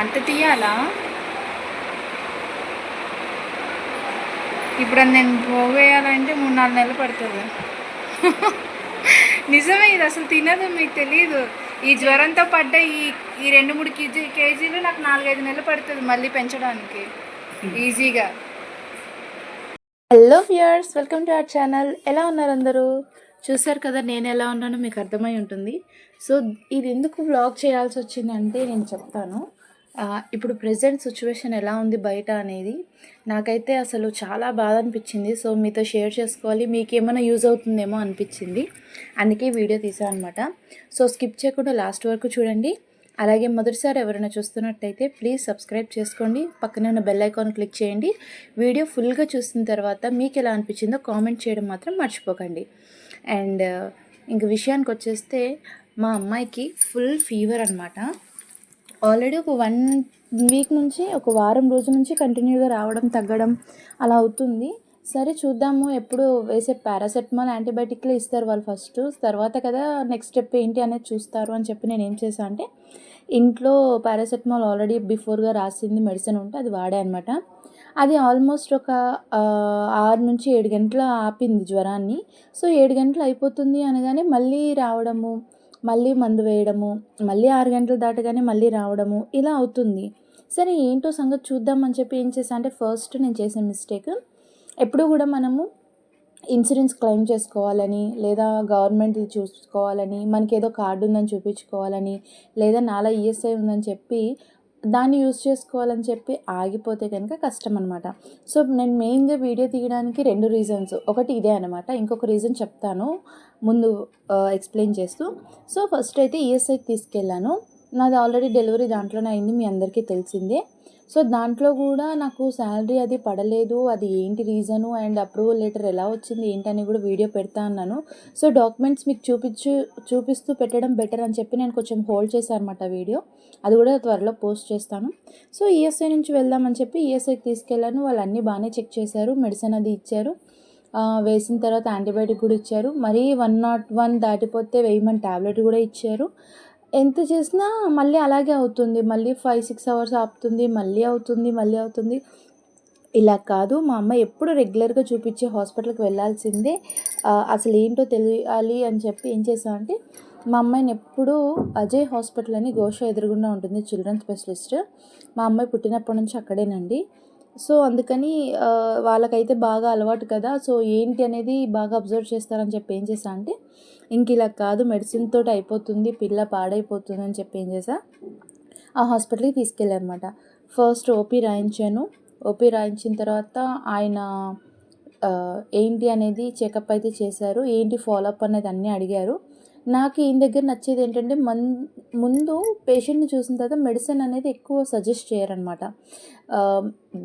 అంత తీయాలా? ఇప్పుడు అది నేను పోగేయాలంటే మూడు నాలుగు నెలలు పడుతుంది. నిజమే ఇది అసలు తినదు మీకు తెలియదు ఈ జ్వరంతో పడ్డ ఈ ఈ రెండు మూడు కేజీ కేజీలు నాకు నాలుగైదు నెలలు పడుతుంది మళ్ళీ పెంచడానికి. ఈజీగా. Hello viewers welcome to our channel. ఎలా ఉన్నారు అందరూ? చూసారు కదా నేను ఎలా ఉన్నానో మీకు అర్థమై ఉంటుంది. సో ఇది ఎందుకు వ్లాగ్ చేయాల్సి వచ్చిందంటే నేను చెప్తాను. ఇప్పుడు ప్రజెంట్ సిచ్యువేషన్ ఎలా ఉంది బయట అనేది నాకైతే అసలు చాలా బాధ అనిపించింది. సో మీతో షేర్ చేసుకోవాలి. మీకు ఏమైనా యూజ్ అవుతుందేమో అనిపించింది. అందుకే వీడియో తీసాను అనమాట సో స్కిప్ చేయకుండా లాస్ట్ వరకు చూడండి. అలాగే మొదటిసారి ఎవరైనా చూస్తున్నట్టయితే ప్లీజ్ సబ్స్క్రైబ్ చేసుకోండి. పక్కనే ఉన్న బెల్ ఐకాన్ క్లిక్ చేయండి. వీడియో ఫుల్గా చూసిన తర్వాత మీకు ఎలా అనిపించిందో కామెంట్ చేయడం మాత్రం మర్చిపోకండి. అండ్ ఇంక విషయానికి వచ్చేస్తే మా అమ్మాయికి ఫుల్ ఫీవర్ అనమాట ఆల్రెడీ ఒక వన్ వీక్ నుంచి ఒక వారం రోజు నుంచి కంటిన్యూగా రావడం తగ్గడం అలా అవుతుంది. సరే చూద్దాము. ఎప్పుడు వేసే పారాసెటమాల్ యాంటీబయాటిక్లు ఇస్తారు వాళ్ళు ఫస్ట్ తర్వాత కదా నెక్స్ట్ స్టెప్ ఏంటి అనేది చూస్తారు అని చెప్పి నేను ఏం చేశాను అంటే ఇంట్లో పారాసెటమాల్ ఆల్రెడీ బిఫోర్గా రాసింది మెడిసిన్ ఉంటే అది వాడే అనమాట అది ఆల్మోస్ట్ ఒక ఆరు నుంచి ఏడు గంటల ఆపింది జ్వరాన్ని. సో ఏడు గంటలు అయిపోతుంది అనగానే మళ్ళీ రావడము మళ్ళీ మందు వేయడము మళ్ళీ ఆరు గంటలు దాటగానే మళ్ళీ రావడము ఇలా అవుతుంది. సరే ఏంటో సంగతి చూద్దామని చెప్పి ఏం చేసా అంటే ఫస్ట్ నేను చేసిన మిస్టేక్. ఎప్పుడు కూడా మనము ఇన్సూరెన్స్ క్లెయిమ్ చేసుకోవాలని లేదా గవర్నమెంట్ చూసుకోవాలని మనకి ఏదో కార్డు ఉందని చూపించుకోవాలని లేదా నాలా ఈఎస్ఐ ఉందని చెప్పి దాన్ని యూజ్ చేసుకోవాలని చెప్పి ఆగిపోతే కనుక కష్టం అనమాట సో నేను మెయిన్గా వీడియో తీయడానికి రెండు రీజన్స్. ఒకటి ఇదే అనమాట ఇంకొక రీజన్ చెప్తాను. ముందు ఎక్స్ప్లెయిన్ చేస్తూ. సో ఫస్ట్ అయితే ఈఎస్ఐకి తీసుకెళ్ళాను. నాది ఆల్రెడీ డెలివరీ దాంట్లోనే అయింది. మీ అందరికీ తెలిసిందే. సో దాంట్లో కూడా నాకు శాలరీ అది పడలేదు అది ఏంటి రీజను అండ్ అప్రూవల్ లెటర్ ఎలా వచ్చింది ఏంటని కూడా వీడియో పెడతా అన్నాను. సో డాక్యుమెంట్స్ మీకు చూపించు చూపిస్తూ పెట్టడం బెటర్ అని చెప్పి నేను కొంచెం హోల్డ్ చేశాను అనమాట వీడియో అది కూడా త్వరలో పోస్ట్ చేస్తాను. సో ఈఎస్ఐ నుంచి వెళ్దామని చెప్పి ఈఎస్ఐకి తీసుకెళ్ళాను. వాళ్ళు అన్నీ బాగానే చెక్ చేశారు మెడిసిన్ అది ఇచ్చారు. వేసిన తర్వాత యాంటీబయాటిక్ కూడా ఇచ్చారు. మరీ వన్ నాట్ వన్ దాటిపోతే వేయమని ట్యాబ్లెట్ కూడా ఇచ్చారు. ఎంత చేసినా మళ్ళీ అలాగే అవుతుంది. మళ్ళీ ఫైవ్ సిక్స్ అవర్స్ ఆపుతుంది మళ్ళీ అవుతుంది మళ్ళీ అవుతుంది. ఇలా కాదు. మా అమ్మ ఎప్పుడు రెగ్యులర్గా చూపించే హాస్పిటల్కి వెళ్ళాల్సిందే. అసలు ఏంటో తెలియాలి అని చెప్పి ఏం చేసామంటే మా అమ్మాయిని ఎప్పుడూ అజయ్ హాస్పిటల్ అని ఘోష ఎదురుగుండా ఉంటుంది చిల్డ్రన్ స్పెషలిస్ట్ మా అమ్మాయి పుట్టినప్పటి నుంచి అక్కడేనండి. సో అందుకని వాళ్ళకైతే బాగా అలవాటు కదా. సో ఏంటి అనేది బాగా అబ్జర్వ్ చేస్తారని చెప్పి ఏం చేసా అంటే ఇంక ఇలా కాదు మెడిసిన్ తోటి అయిపోతుంది పిల్ల పాడైపోతుంది అని చెప్పి ఏం చేసా ఆ హాస్పిటల్కి తీసుకెళ్ళానమాట ఫస్ట్ ఓపీ రాయించాను. ఓపీ రాయించిన తర్వాత ఆయన ఏంటి అనేది చెకప్ అయితే చేశారు. ఏంటి ఫాలోఅప్ అనేది అన్నీ అడిగారు. నాకు ఈయన దగ్గర నచ్చేది ఏంటంటే మన్ ముందు పేషెంట్ని చూసిన తర్వాత మెడిసిన్ అనేది ఎక్కువ సజెస్ట్ చేయరనమాట.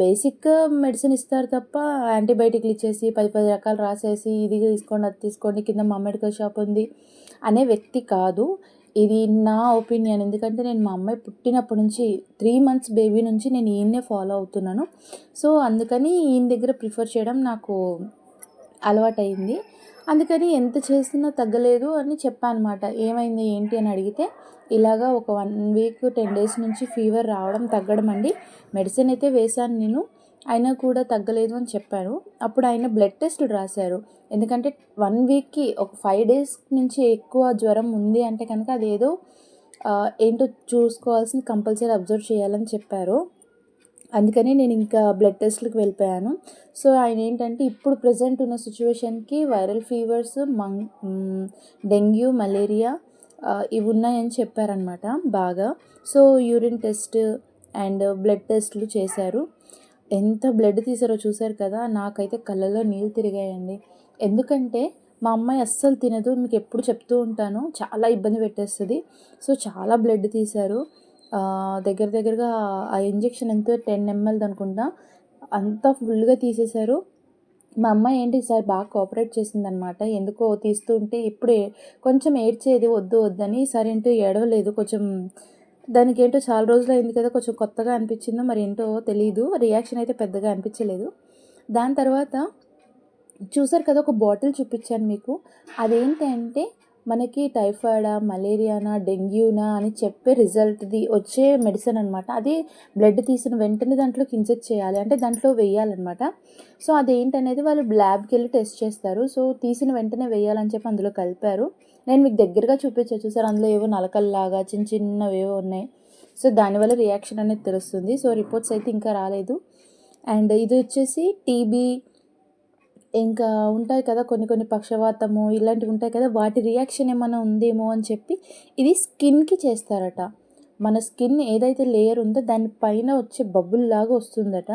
బేసిక్ మెడిసిన్ ఇస్తారు తప్ప యాంటీబయాటిక్లు ఇచ్చేసి పది పది రకాలు రాసేసి ఇది తీసుకోండి అది తీసుకోండి కింద మా మెడికల్ షాప్ ఉంది అనే వ్యక్తి కాదు. ఇది నా ఒపీనియన్. ఎందుకంటే నేను మా అమ్మాయి పుట్టినప్పటి నుంచి త్రీ మంత్స్ బేబీ నుంచి నేను ఈయన్నే ఫాలో అవుతున్నాను. సో అందుకని ఈయన దగ్గర ప్రిఫర్ చేయడం నాకు అలవాటైంది అందుకని ఎంత చేసినా తగ్గలేదు అని చెప్పానమాట. ఏమైంది ఏంటి అని అడిగితే ఇలాగా ఒక వన్ వీక్ టెన్ డేస్ నుంచి ఫీవర్ రావడం తగ్గడం అండి మెడిసిన్ అయితే వేశాను నేను అయినా కూడా తగ్గలేదు అని చెప్పాను అప్పుడు ఆయన బ్లడ్ టెస్ట్లు రాశారు. ఎందుకంటే వన్ వీక్కి ఒక ఫైవ్ డేస్ నుంచి ఎక్కువ జ్వరం ఉంది అంటే కనుక అదేదో ఏంటో చూసుకోవాల్సింది కంపల్సరీ అబ్జర్వ్ చేయాలని చెప్పారు. అందుకని నేను ఇంకా బ్లడ్ టెస్ట్లకు వెళ్ళిపోయాను. సో ఆయన ఏంటంటే ఇప్పుడు ప్రజెంట్ ఉన్న సిచ్యువేషన్కి వైరల్ ఫీవర్స్ మం డెంగ్యూ మలేరియా ఇవి ఉన్నాయని చెప్పారనమాట బాగా. So urine test and blood టెస్ట్లు చేశారు. ఎంత బ్లడ్ తీసారో చూశారు కదా నాకైతే కళ్ళలో నీళ్ళు తిరిగాయండి. ఎందుకంటే మా అమ్మాయి అస్సలు తినదు మీకు ఎప్పుడు చెప్తూ ఉంటాను చాలా ఇబ్బంది పెట్టేస్తుంది. సో చాలా బ్లడ్ తీశారు. దగ్గర దగ్గరగా ఆ ఇంజెక్షన్ ఎంతో టెన్ ఎంఎల్ అనుకుంటా. అంతా ఫుల్గా తీసేశారు. మా అమ్మాయి ఏంటి సార్ బాగా కోఆపరేట్ చేసిందనమాట ఎందుకో తీస్తూ ఉంటే ఇప్పుడే కొంచెం ఏడ్చేది వద్దు వద్దని సరే ఏంటో ఏడవలేదు. కొంచెం దానికి ఏంటో చాలా రోజులు అయింది కదా కొంచెం కొత్తగా అనిపించిందో మరి ఏంటో తెలియదు రియాక్షన్ అయితే పెద్దగా అనిపించలేదు. దాని తర్వాత చూసారు కదా ఒక బాటిల్ చూపించాను మీకు. అదేంటి అంటే మనకి టైఫాయిడా మలేరియానా డెంగ్యూనా అని చెప్పే రిజల్ట్ది వచ్చే మెడిసిన్ అనమాట అది బ్లడ్ తీసిన వెంటనే దాంట్లోకి ఇంజెక్ట్ చేయాలి. అంటే దాంట్లో వేయాలన్నమాట. సో అదేంటనేది వాళ్ళు ల్యాబ్కి వెళ్ళి టెస్ట్ చేస్తారు. సో తీసిన వెంటనే వేయాలని చెప్పి అందులో కలిపారు. నేను మీకు దగ్గరగా చూపించా చూసారు? అందులో ఏవో నలకల్లాగా చిన్న చిన్నవి ఏవో ఉన్నాయి. సో దానివల్ల రియాక్షన్ అనేది తెలుస్తుంది. సో రిపోర్ట్స్ అయితే ఇంకా రాలేదు. అండ్ ఇది వచ్చేసి టీబీ ఇంకా ఉంటాయి కదా కొన్ని కొన్ని పక్షవాతము ఇలాంటివి ఉంటాయి కదా వాటి రియాక్షన్ ఏమైనా ఉందేమో అని చెప్పి ఇది స్కిన్కి చేస్తారట. మన స్కిన్ ఏదైతే లేయర్ ఉందో దానిపైన వచ్చే బబుల్ లాగా వస్తుందట.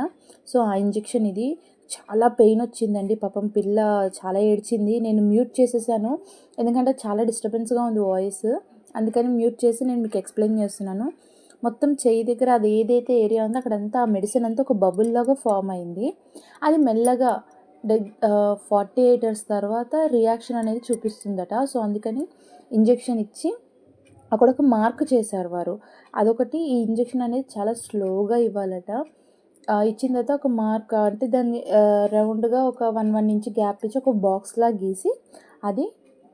సో ఆ ఇంజెక్షన్ ఇది చాలా పెయిన్ వచ్చిందండి. పాపం పిల్ల చాలా ఏడ్చింది. నేను మ్యూట్ చేసేసాను. ఎందుకంటే చాలా డిస్టర్బెన్స్గా ఉంది వాయిస్ అందుకని మ్యూట్ చేసి నేను మీకు ఎక్స్ప్లెయిన్ చేస్తున్నాను. మొత్తం చేయి దగ్గర అది ఏదైతే ఏరియా ఉందో అక్కడంతా ఆ మెడిసిన్ అంతా ఒక బబుల్ లాగా ఫామ్ అయింది. అది మెల్లగా ఫార్టీ ఎయిట్ అవర్స్ తర్వాత రియాక్షన్ అనేది చూపిస్తుందట. సో అందుకని ఇంజెక్షన్ ఇచ్చి అక్కడ ఒక మార్క్ చేశారు వారు. అదొకటి ఈ ఇంజెక్షన్ అనేది చాలా స్లోగా ఇవ్వాలట. ఇచ్చిన తర్వాత ఒక మార్క్ అంటే దాన్ని రౌండ్గా ఒక వన్ వన్ ఇంచ్ గ్యాప్ ఇచ్చి ఒక బాక్స్లా గీసి అది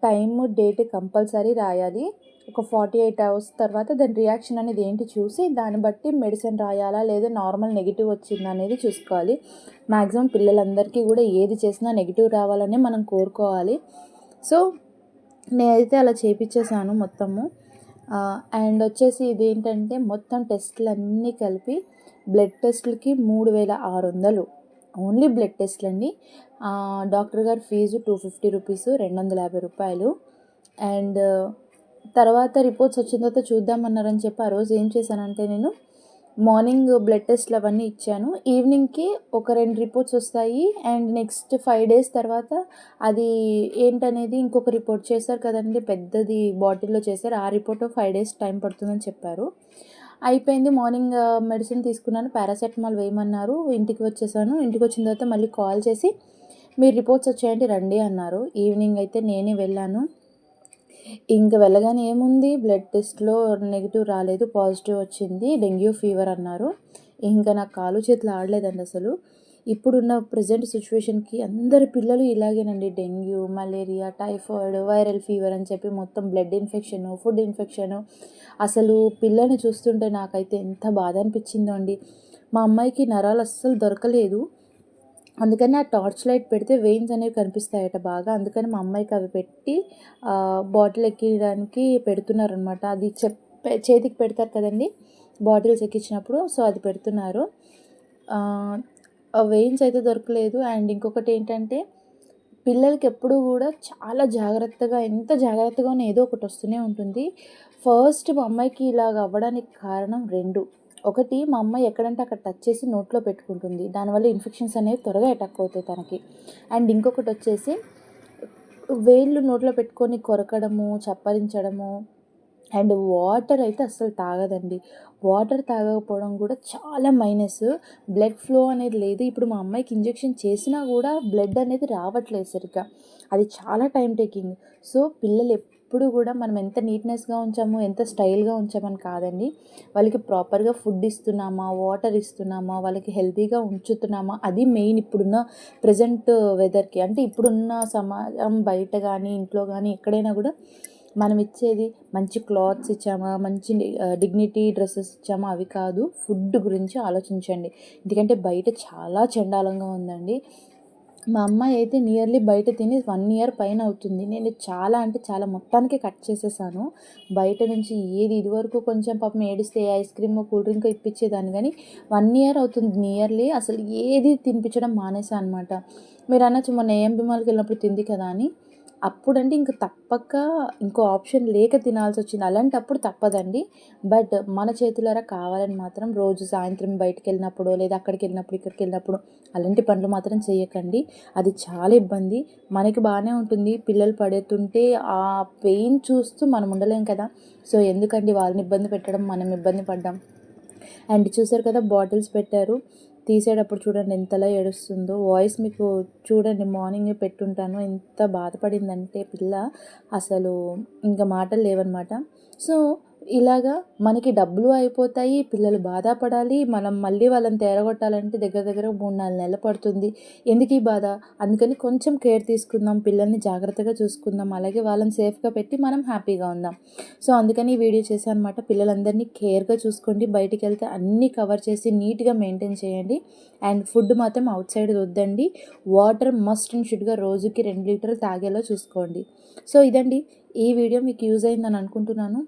టైమ్ డేట్ కంపల్సరీ రాయాలి. ఒక ఫార్టీ ఎయిట్ అవర్స్ తర్వాత దాని రియాక్షన్ అనేది ఏంటి చూసి దాన్ని బట్టి మెడిసిన్ రాయాలా లేదా నార్మల్ నెగిటివ్ వచ్చిందా అనేది చూసుకోవాలి. మ్యాక్సిమం పిల్లలందరికీ కూడా ఏది చేసినా నెగిటివ్ రావాలని మనం కోరుకోవాలి. సో నేనైతే అలా చేపించేసాను మొత్తము. అండ్ వచ్చేసి ఇది ఏంటంటే మొత్తం టెస్ట్లు అన్నీ కలిపి బ్లడ్ టెస్ట్లకి మూడు వేల ఆరు వందలు. ఓన్లీ బ్లడ్ టెస్ట్లు అండి. డాక్టర్ గారి ఫీజు టూ ఫిఫ్టీ రూపీస్ రెండు వందల యాభై రూపాయలు. అండ్ తర్వాత రిపోర్ట్స్ వచ్చిన తర్వాత చూద్దామన్నారని చెప్పి ఆ రోజు ఏం చేశానంటే నేను మార్నింగ్ బ్లడ్ టెస్ట్లు అవన్నీ ఇచ్చాను. ఈవినింగ్కి ఒక రెండు రిపోర్ట్స్ వస్తాయి అండ్ నెక్స్ట్ ఫైవ్ డేస్ తర్వాత అది ఏంటనేది ఇంకొక రిపోర్ట్ చేశారు కదండి పెద్దది బాటిల్లో చేశారు. ఆ రిపోర్ట్ ఫైవ్ డేస్ టైం పడుతుందని చెప్పారు. అయిపోయింది మార్నింగ్ మెడిసిన్ uh, తీసుకున్నాను. పారాసెటమాల్ వేయమన్నారు. ఇంటికి వచ్చేసాను. ఇంటికి వచ్చిన తర్వాత మళ్ళీ కాల్ చేసి మీరు రిపోర్ట్స్ వచ్చాయంటే రండి అన్నారు. ఈవినింగ్ అయితే నేనే వెళ్ళాను. ఇంక వెళ్ళగానే ఏముంది? బ్లడ్ టెస్ట్లో నెగిటివ్ రాలేదు పాజిటివ్ వచ్చింది. డెంగ్యూ ఫీవర్ అన్నారు. ఇంకా నాకు కాలు చేతులు ఆడలేదండి అసలు. ఇప్పుడున్న ప్రజెంట్ సిచ్యువేషన్కి అందరి పిల్లలు ఇలాగేనండి. Dengue malaria typhoid viral fever అని చెప్పి మొత్తం బ్లడ్ ఇన్ఫెక్షన్ ఫుడ్ ఇన్ఫెక్షన్ అసలు పిల్లని చూస్తుంటే నాకైతే ఎంత బాధ అనిపించిందో అండి. మా అమ్మాయికి నరాలు అస్సలు దొరకలేదు. అందుకని ఆ టార్చ్ లైట్ పెడితే వెయిన్స్ అనేవి కనిపిస్తాయట బాగా. అందుకని మా అమ్మాయికి అవి పెట్టి బాటిల్ ఎక్కియడానికి పెడుతున్నారనమాట అది చెప్పే చేతికి పెడతారు కదండి బాటిల్స్ ఎక్కించినప్పుడు. సో అది పెడుతున్నారు. వెయిన్స్ అయితే దొరకలేదు. అండ్ ఇంకొకటి ఏంటంటే పిల్లలకి ఎప్పుడూ కూడా చాలా జాగ్రత్తగా ఎంత జాగ్రత్తగా ఏదో ఒకటి వస్తూనే ఉంటుంది. ఫస్ట్ మా అమ్మాయికి ఇలాగ అవ్వడానికి కారణం రెండు. ఒకటి మా అమ్మాయి ఎక్కడంటే అక్కడ టచ్ చేసి నోట్లో పెట్టుకుంటుంది. దానివల్ల ఇన్ఫెక్షన్స్ అనేవి త్వరగా అటాక్ అవుతాయి తనకి. అండ్ ఇంకొకటి వచ్చేసి వేళ్ళు నోట్లో పెట్టుకొని కొరకడము చప్పరించడము అండ్ వాటర్ అయితే అస్సలు తాగదండి. వాటర్ తాగకపోవడం కూడా చాలా మైనస్ బ్లడ్ ఫ్లో అనేది లేదు. ఇప్పుడు మా అమ్మాయికి ఇంజెక్షన్ చేసినా కూడా బ్లడ్ అనేది రావట్లేదు సరిగ్గా. అది చాలా టైం టేకింగ్ సో పిల్లలు ఎప్పుడు కూడా మనం ఎంత నీట్నెస్గా ఉంచామో ఎంత స్టైల్గా ఉంచామని కాదండి. వాళ్ళకి ప్రాపర్గా ఫుడ్ ఇస్తున్నామా వాటర్ ఇస్తున్నామా వాళ్ళకి హెల్తీగా ఉంచుతున్నామా అది మెయిన్ ఇప్పుడున్న ప్రజెంట్ వెదర్కి అంటే ఇప్పుడున్న సమాజం బయట కానీ ఇంట్లో కానీ ఎక్కడైనా కూడా మనం ఇచ్చేది మంచి క్లాత్స్ ఇచ్చామా మంచి డిగ్నిటీ డ్రెస్సెస్ ఇచ్చామా అవి కాదు. ఫుడ్ గురించి ఆలోచించండి. ఎందుకంటే బయట చాలా చండాలంగా ఉందండి. మా అమ్మాయి అయితే నియర్లీ బయట తిని వన్ ఇయర్ పైన అవుతుంది. నేను చాలా అంటే చాలా మొత్తానికి కట్ చేసేసాను. బయట నుంచి ఏది ఇదివరకు కొంచెం పాపం ఏడిస్తే ఐస్ క్రీమ్ కూల్ డ్రింక్ ఇప్పించేదాన్ని కానీ వన్ ఇయర్ అవుతుంది నియర్లీ. అసలు ఏది తినిపించడం మానేసా అనమాట మీరు అనొచ్చు మొన్న ఏఎంబి వెళ్ళినప్పుడు తింది కదా అని. అప్పుడంటే ఇంక తప్పక ఇంకో ఆప్షన్ లేక తినాల్సి వచ్చింది. అలాంటప్పుడు తప్పదండి. బట్ మన చేతులారా కావాలని మాత్రం రోజు సాయంత్రం బయటకు వెళ్ళినప్పుడు లేదా అక్కడికి వెళ్ళినప్పుడు ఇక్కడికి వెళ్ళినప్పుడు అలాంటి పనులు మాత్రం చేయకండి. అది చాలా ఇబ్బంది. మనకి బాగానే ఉంటుంది. పిల్లలు పడుతుంటే ఆ పెయిన్ చూస్తూ మనం ఉండలేం కదా. సో ఎందుకండి వాళ్ళని ఇబ్బంది పెట్టడం? మనం ఇబ్బంది పడ్డాం. అండ్ చూసారు కదా బాటిల్స్ పెట్టారు. తీసేటప్పుడు చూడండి ఎంతలా ఏడుస్తుందో. వాయిస్ మీకు చూడండి మార్నింగే పెట్టుంటాను. ఎంత బాధపడిందంటే పిల్ల అసలు ఇంకా మాటలు లేవన్నమాట. సో ఇలాగా మనకి డబ్బులు అయిపోతాయి పిల్లలు బాధపడాలి మనం మళ్ళీ వాళ్ళని తేరగొట్టాలంటే దగ్గర దగ్గర మూడు నాలుగు నెలలు పడుతుంది. ఎందుకు ఈ బాధ? అందుకని కొంచెం కేర్ తీసుకుందాం పిల్లల్ని జాగ్రత్తగా చూసుకుందాం అలాగే వాళ్ళని సేఫ్గా పెట్టి మనం హ్యాపీగా ఉందాం. సో అందుకని ఈ వీడియో చేశాను అనమాట పిల్లలందరినీ కేర్గా చూసుకోండి బయటికి వెళ్తే అన్నీ కవర్ చేసి నీట్గా మెయింటైన్ చేయండి. అండ్ ఫుడ్ మాత్రం అవుట్ సైడ్ వద్దండి. వాటర్ మస్ట్ అండ్ షుడ్గా రోజుకి రెండు లీటర్లు తాగేలా చూసుకోండి. సో ఇదండి. ఈ వీడియో మీకు యూజ్ అయిందని అనుకుంటున్నాను.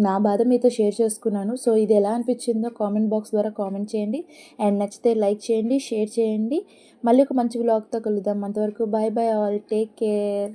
నా బాధ మీతో షేర్ చేసుకున్నాను. సో ఇది ఎలా అనిపించిందో కామెంట్ బాక్స్ ద్వారా కామెంట్ చేయండి. అండ్ నచ్చితే లైక్ చేయండి షేర్ చేయండి. మళ్ళీ ఒక మంచి బ్లాగ్తో కలుద్దాం. అంతవరకు bye bye all. Take care.